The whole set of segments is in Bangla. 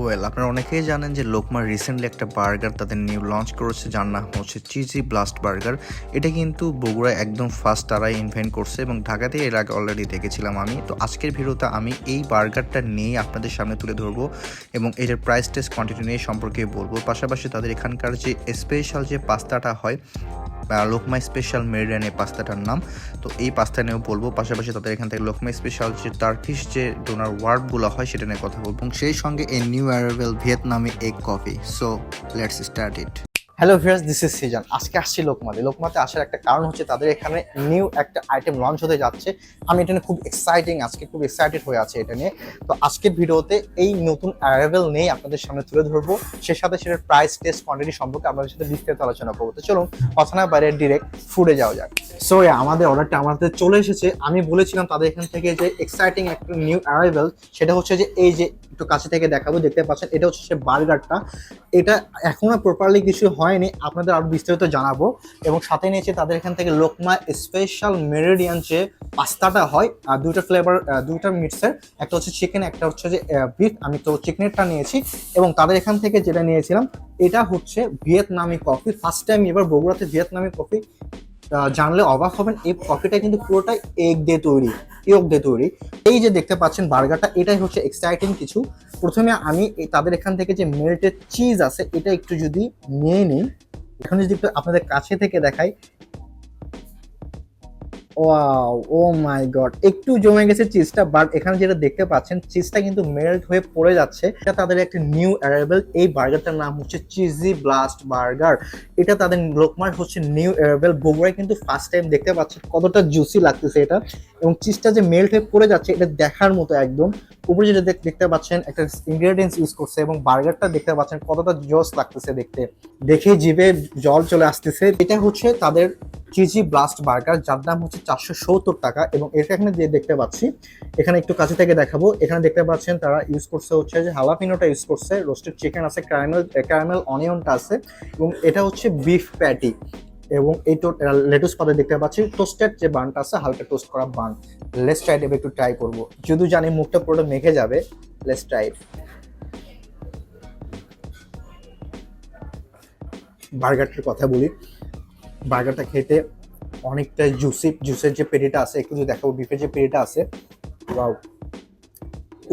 ওয়েল আপনারা অনেকেই জানেন যে লোকমা রিসেন্টলি একটা বার্গার তাদের নিউ লঞ্চ করেছে, যার নাম হচ্ছে চিজি ব্লাস্ট বার্গার এটা কিন্তু বগুড়ায় একদম ফার্স্ট তারাই ইনভেন্ট করছে এবং ঢাকাতে এর আগে অলরেডি দেখেছিলাম আমি। তো আজকের ভিডিওতে আমি এই বার্গারটা নিয়ে আপনাদের সামনে তুলে ধরবো এবং এটার প্রাইস টেস্ট কোয়ান্টিটি নিয়ে সম্পর্কে বলব। পাশাপাশি তাদের এখানকার যে স্পেশাল যে পাস্তাটা হয় লোকমা স্পেশাল মেরিডিয়ান, এই পাস্তাটার নাম। তো এই পাস্তা নিয়েও বলব, পাশাপাশি তাদের এখান থেকে লোকমাই স্পেশাল যে টার্কিশ যে ডোনার ওয়ার্ডগুলো হয়, সেটা নিয়ে কথা বলব। এবং সেই সঙ্গে a new arrival ভিয়েতনামে egg coffee. So let's start it hello viewers this is season আজকে আসছি লোকমাতে। লোকমাতে আসার একটা কারণ হচ্ছে তাদের এখানে নিউ একটা আইটেম লঞ্চ হতে যাচ্ছে। আমি এটা নিয়ে খুব এক্সাইটিং আজকে খুব এক্সাইটেড হয়ে আছে এটা নিয়ে। তো আজকের ভিডিওতে এই নতুন অ্যারাইভেল নিয়ে আপনাদের সামনে তুলে ধরবো। সে সাথে সেটার প্রাইস টেস্ট কোয়ান্টিটি সম্পর্কে আপনাদের সাথে বিস্তারিত আলোচনা করব। তো চলুন, কথা না বাইরে ডিরেক্ট ফুডে যাওয়া যাক। সো আমাদের অর্ডারটা আমাদের চলে এসেছে। আমি বলেছিলাম তাদের এখান থেকে যে এক্সাইটিং একটা নিউ অ্যারাইভেল সেটা হচ্ছে যে এই যে একটু কাছে থেকে দেখাবো, দেখতে পাচ্ছেন, এটা হচ্ছে বার্গারটা। এটা এখনও প্রপারলি কিছু হয়নি, আপনাদের আরও বিস্তারিত জানাব। এবং সাথে নিয়েছে তাদের এখান থেকে লোকমা স্পেশাল মেরিডিয়ান যে পাস্তাটা হয় আর দুইটা ফ্লেভার দুইটা মিটসের একটা হচ্ছে চিকেন একটা হচ্ছে যে বিফ আমি তো চিকেনেরটা নিয়েছি। এবং তাদের এখান থেকে যেটা নিয়েছিলাম, এটা হচ্ছে ভিয়েতনামি কফি ফার্স্ট টাইম এবার বগুড়াতে ভিয়েতনামি কফি জানলে অবাক হবেন, এই কফিটা কিন্তু পুরোটাই এগ দিয়ে তৈরি ইয়ক দিয়ে তৈরি। এই যে দেখতে পাচ্ছেন বার্গারটা এটাই হচ্ছে এক্সাইটিং কিছু। প্রথমে আমি তাদের এখান থেকে যে মেল্টেড চিজ আছে, এটা একটু যদি নিয়ে নিই, এখন যদি একটু আপনাদের কাছে থেকে দেখাই ওয়াও ও মাই গড একটু জমে গেছে চিজটা বাট এখানে যেটা দেখতে পাচ্ছেন চিজটা কিন্তু মেল্ট হয়ে পড়ে যাচ্ছে। এটা তাদের একটা নিউ অ্যারাইভেল এই বার্গারটার নাম হচ্ছে চিজি ব্লাস্ট বার্গার এটা তাদের লোকমার হচ্ছে নিউ অ্যারাইভেল বগুড়ায় কিন্তু ফার্স্ট টাইম দেখতে পাচ্ছেন কতটা জুসি লাগতেছে এটা। এবং চিজটা যে মেল্ট হয়ে পড়ে যাচ্ছে, এটা দেখার মতো একদম। উপরে যেটা দেখ- দেখতে পাচ্ছেন, একটা ইনগ্রেডিয়েন্টস ইউজ করছে এবং বার্গারটা দেখতে পাচ্ছেন কতটা জোস লাগতেছে দেখতে। দেখে জিভে জল চলে আসতেছে। এটা হচ্ছে তাদের চিজি ব্লাস্ট বার্গার যার দাম হচ্ছে চারশো সত্তর টাকা এবং এটা এখানে যে দেখতে পাচ্ছি, এখানে একটু কাছে থেকে দেখাবো। এখানে দেখতে পাচ্ছেন তারা ইউজ করছে হচ্ছে যে হালাপিনোটা ইউজ করছে রোস্টেড চিকেন আছে ক্যারামেল ক্যারামেল অনিয়নটা আছে এবং এটা হচ্ছে বিফ প্যাটি এবং এই তো লেটুস পাতা দেখতে পাচ্ছি টোস্টেড যে বানটা আছে, হালকা টোস্ট করা বান। লেস ট্রাইড এবার একটু ট্রাই করব। যদি জানি মুখটা পুরোটা মেখে যাবে লেস ট্রাইড বার্গারটার কথা বলি। বার্গারটা খেতে অনেকটা জুসি জুসের যে পেরিটা আছে একটু যদি দেখাবো বিফের যে পেরিটা আছে ওয়াও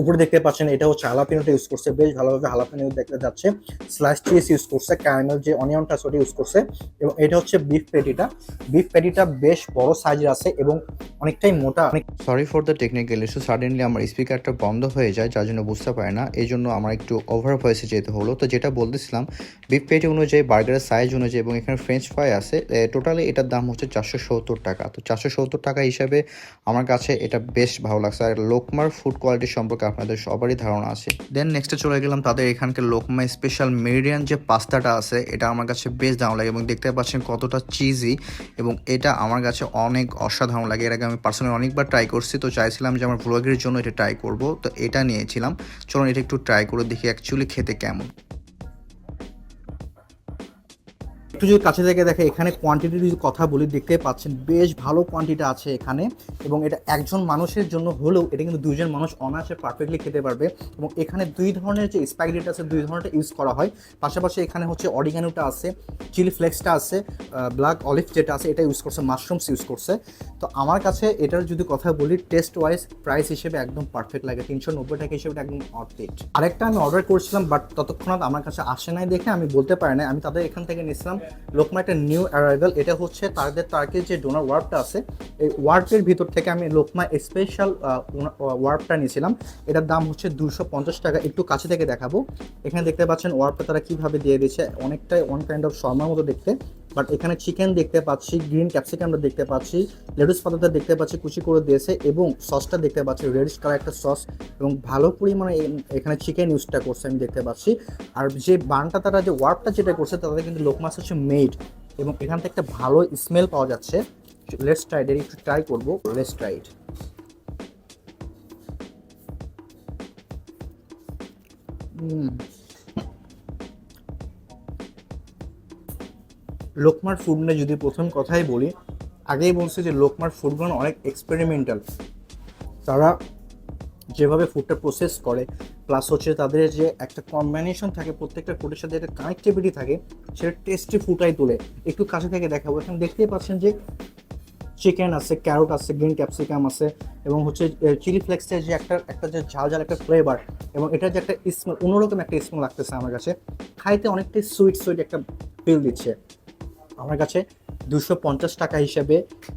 উপরে দেখতে পাচ্ছেন এটা হচ্ছে হালাপিনোটা ইউজ করছে, বেশ ভালোভাবে হালাপিনো দেখতে যাচ্ছে। স্লাইস চিজ ইউজ করছে ক্যারামেল যে অনিয়নটা ওটা ইউজ করছে, এবং এটা হচ্ছে বিফ পেটিটা বিফ পেটিটা বেশ বড় সাইজের আছে এবং অনেকটাই মোটা। অনেক sorry for the technical issue suddenly আমার স্পিকারটা বন্ধ হয়ে যায়, যার জন্য বুঝতে পারে না। এই জন্য আমার একটু ওভার ভয়েসে যেতে হলো, তো যেটা বলতেছিলাম বিফ পেটি অনুযায়ী বার্গারের সাইজ অনুযায়ী এবং এখানে ফ্রেঞ্চ ফ্রাই আছে টোটালি এটার দাম হচ্ছে চারশো সত্তর টাকা। তো চারশো সত্তর টাকা হিসাবে আমার কাছে এটা বেশ ভালো লাগছে। আর লোকমার ফুড কোয়ালিটি সম্পর্কে আপনাদের সবারই ধারণা আছে। দেন নেক্সটে চলে গেলাম তাদের এখানকার লোকমা স্পেশাল মেরিডিয়ান যে পাস্তাটা আছে, এটা আমার কাছে বেশ দারুণ লাগে এবং দেখতে পাচ্ছেন কতটা চিজি এবং এটা আমার কাছে অনেক অসাধারণ লাগে। এর আগে আমি পার্সোনালি অনেকবার ট্রাই করছি, তো চাইছিলাম যে আমার ব্লগের জন্য এটা ট্রাই করব, তো এটা নিয়েছিলাম। চলুন এটা একটু ট্রাই করে দেখি অ্যাকচুয়ালি খেতে কেমন। যদি কাছে থেকে দেখে এখানে কোয়ান্টিটি যদি কথা বলি দেখতে পাচ্ছেন বেশ ভালো কোয়ান্টিটি আছে এখানে এবং এটা একজন মানুষের জন্য হলেও এটা কিন্তু দুইজন মানুষ অনায়াসে পারফেক্টলি খেতে পারবে এবং এখানে দুই ধরনের যে স্পাইডিটা আছে, দুই ধরনের ইউজ করা হয়। পাশাপাশি এখানে হচ্ছে অরিগানোটা আছে চিলি ফ্লেক্সটা আছে ব্ল্যাক অলিভ যেটা আছে, এটা ইউজ করছে মাশরুমস ইউজ করছে। তো আমার কাছে এটার যদি কথা বলি টেস্ট ওয়াইজ প্রাইস হিসেবে একদম পারফেক্ট লাগে, তিনশো নব্বই টাকা হিসেবে একদম অর্থেট আরেকটা আমি অর্ডার করেছিলাম বাট ততক্ষণাৎ আমার কাছে আসে নাই দেখে আমি বলতে পারি না আমি তাদের এখান থেকে নিয়েছিলাম। লোকমা একটা নিউ অ্যারাইভেল এটা হচ্ছে তাদের তার্কের যে ডোনার ওয়ার্পটা আছে, এই ওয়ার্পের ভিতর থেকে আমি লোকমা স্পেশাল ওয়ার্পটা নিয়েছিলাম। এটার দাম হচ্ছে দুশো পঞ্চাশ টাকা, একটু কাছে থেকে দেখাবো। এখানে দেখতে পাচ্ছেন ওয়ার্পটা তারা কীভাবে দিয়ে দিয়েছে, অনেকটাই ওয়ান কাইন্ড অফ শর্মার মতো দেখতে। বাট এখানে চিকেন দেখতে পাচ্ছি গ্রিন ক্যাপসিকামটা দেখতে পাচ্ছি লেটুস পাতাটা দেখতে পাচ্ছি, কুচি করে দিয়েছে, এবং সসটা দেখতে পাচ্ছি রেডিশ কালার একটা সস এবং ভালো পরিমাণে এখানে চিকেন ইউজটা করছে, আমি দেখতে পাচ্ছি। আর যে বানটা তারা, যে ওয়ার্পটা যেটা করছে তাদের কিন্তু লোকমাস হচ্ছে মেড এবং এখান থেকে একটা ভালো স্মেল পাওয়া যাচ্ছে। লেস ট্রাইড এর একটু ট্রাই করব। লেস ট্রাইড লোকমার ফুড নিয়ে যদি প্রথম কথাই বলি, আগেই বলছি যে লোকমার ফুডগুলো অনেক এক্সপেরিমেন্টাল তারা যেভাবে ফুডটা প্রসেস করে প্লাস হচ্ছে তাদের যে একটা কম্বিনেশন থাকে, প্রত্যেকটা ফুডের সাথে একটা কানেক্টিভিটি থাকে, সেটা টেস্টি ফুটাই তোলে। একটু কাছে থেকে দেখাবো। এখানে দেখতেই পাচ্ছেন যে চিকেন আছে ক্যারট আছে গ্রিন ক্যাপসিকাম আছে, এবং হচ্ছে চিলি ফ্লেক্সের যে একটা একটা যে ঝাল ঝাল একটা ফ্লেভার এবং এটা যে একটা স্মেল অন্যরকম একটা স্মেল লাগতেছে আমার কাছে। খাইতে অনেকটাই সুইট সুইট একটা ফিল দিচ্ছে। আমার কাছে দুশো পঞ্চাশ টাকা হিসেবে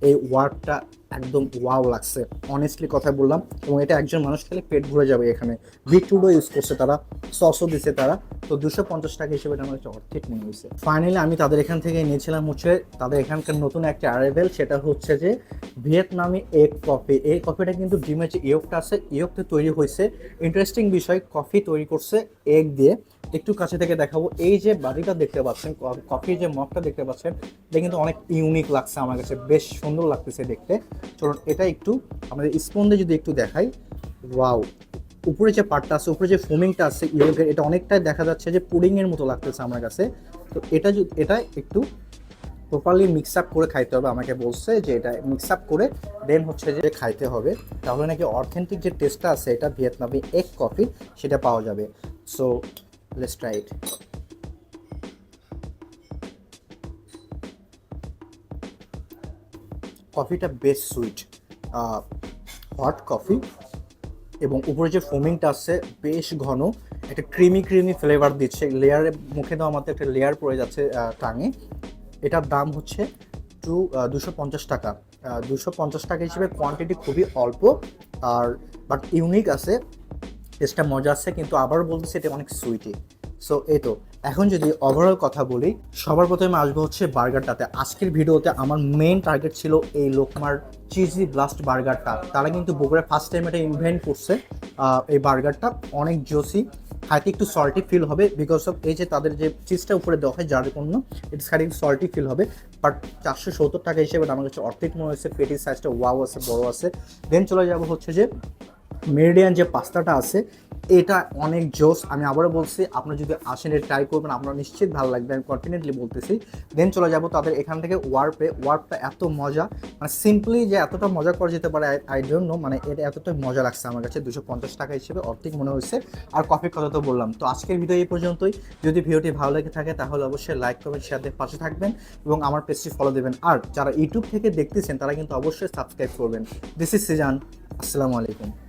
এই ওয়ার্কটা একদম ওয়াও লাগছে। অনেস্টলি কথা বললাম, এবং এটা একজন মানুষ খেলে পেট ভরে যাবে এখানে। বিটরুটও ইউজ করছে তারা সসও দিছে তারা। তো দুশো পঞ্চাশ টাকা হিসেবে এটা আমার কাছে অর্থিক মনে হয়েছে। ফাইনালি আমি তাদের এখান থেকে নিয়েছিলাম হচ্ছে তাদের এখানকার নতুন একটা অ্যারাইভেল সেটা হচ্ছে যে ভিয়েতনামি এগ কফি। এই কফিটা কিন্তু ডিমের যে ইয়কটা আছে ইয়কতে তৈরি হয়েছে। ইন্টারেস্টিং বিষয়, কফি তৈরি করছে এগ দিয়ে। একটু কাছে থেকে দেখাবো। এই যে বাড়িটা দেখতে পাচ্ছেন কফির যে মগটা দেখতে পাচ্ছেন, এটা কিন্তু অনেক ইউনিক লাগছে আমার কাছে, বেশ সুন্দর লাগতেছে দেখতে। চলুন, এটা একটু আমাদের স্পুন দিয়ে যদি একটু দেখাই। ওয়াও উপরে যে পার্টটা আছে, উপরে যে ফোমিংটা আছে ইয়োগের এটা অনেকটাই দেখা যাচ্ছে যে পুডিং এর মতো লাগতেছে আমার কাছে। তো এটা এটা একটু প্রপারলি মিক্স আপ করে খাইতে হবে, আমাকে বলছে যে এটা মিক্স আপ করে দেন হচ্ছে যে খাইতে হবে। তাহলে নাকি অথেন্টিক যে টেস্টটা আছে, এটা ভিয়েতনামি এক কফি সেটা পাওয়া যাবে। সো লেটস ট্রাই ইট কফিটা বেশ সুইট হট কফি এবং উপরে যে ফোমিংটা আছে, বেশ ঘন। একটা ক্রিমি ক্রিমি ফ্লেভার দিচ্ছে। লেয়ারে মুখে দেওয়া আমাদের একটা লেয়ার পড়ে যাচ্ছে টাঙে। এটার দাম হচ্ছে টু দুশো পঞ্চাশ টাকা। দুশো পঞ্চাশ টাকা হিসেবে কোয়ান্টিটি খুবই অল্প। আর বাট ইউনিক আছে। টেস্টটা মজা আছে, কিন্তু আবার বলতেছি, এটা অনেক সুইটি সো এই তো। এখন যদি ওভারঅল কথা বলি, সবার প্রথমে আসব হচ্ছে বার্গারটাতে। আজকের ভিডিওতে আমার মেইন টার্গেট ছিল এই লোকমার চিজি ব্লাস্ট বার্গারটা। তারা কিন্তু বগুড়া ফার্স্ট টাইম এটা ইনভেন্ট করছে এই বার্গারটা। অনেক জোসি খাইতে একটু সল্টি ফিল হবে বিকজ অফ এই যে তাদের যে চিজটা উপরে দেওয়া হয় যার জন্য ইটস একটু সল্টি ফিল হবে। বাট চারশো সত্তর টাকা হিসেবে আমার কাছে অর্ধেক মনে হয়েছে পেটির সাইজটা ওয়াও আছে, বড় আছে। দেন চলে যাব হচ্ছে যে মেরিডিয়ান যে পাস্তাটা আছে এটা অনেক জোস আমি আবারও বলছি, আপনারা যদি আসেন, এটা ট্রাই করবেন, আপনারা নিশ্চিত ভালো লাগবে। আমি কনফিডেন্টলি বলতেছি। দেন চলে যাব তাদের এখান থেকে ওয়ার্পে ওয়ার্পটা এত মজা। মানে সিম্পলি যে এতটা মজা করা যেতে পারে আই ডোন্ট নো মানে এটা এতটাই মজা লাগছে আমার কাছে। দুশো পঞ্চাশ টাকা হিসেবে অর্ধেক মনে হয়েছে। আর কফির কথা তো বললাম। তো আজকের ভিডিও এই পর্যন্তই। যদি ভিডিওটি ভালো লেগে থাকে, তাহলে অবশ্যই লাইক করবেন শেয়ার দিয়ে পাশে থাকবেন এবং আমার পেজটি ফলো দেবেন। আর যারা ইউটিউব থেকে দেখতেছেন, তারা কিন্তু অবশ্যই সাবস্ক্রাইব করবেন। দিস ইজ সিজান আসসালামু আলাইকুম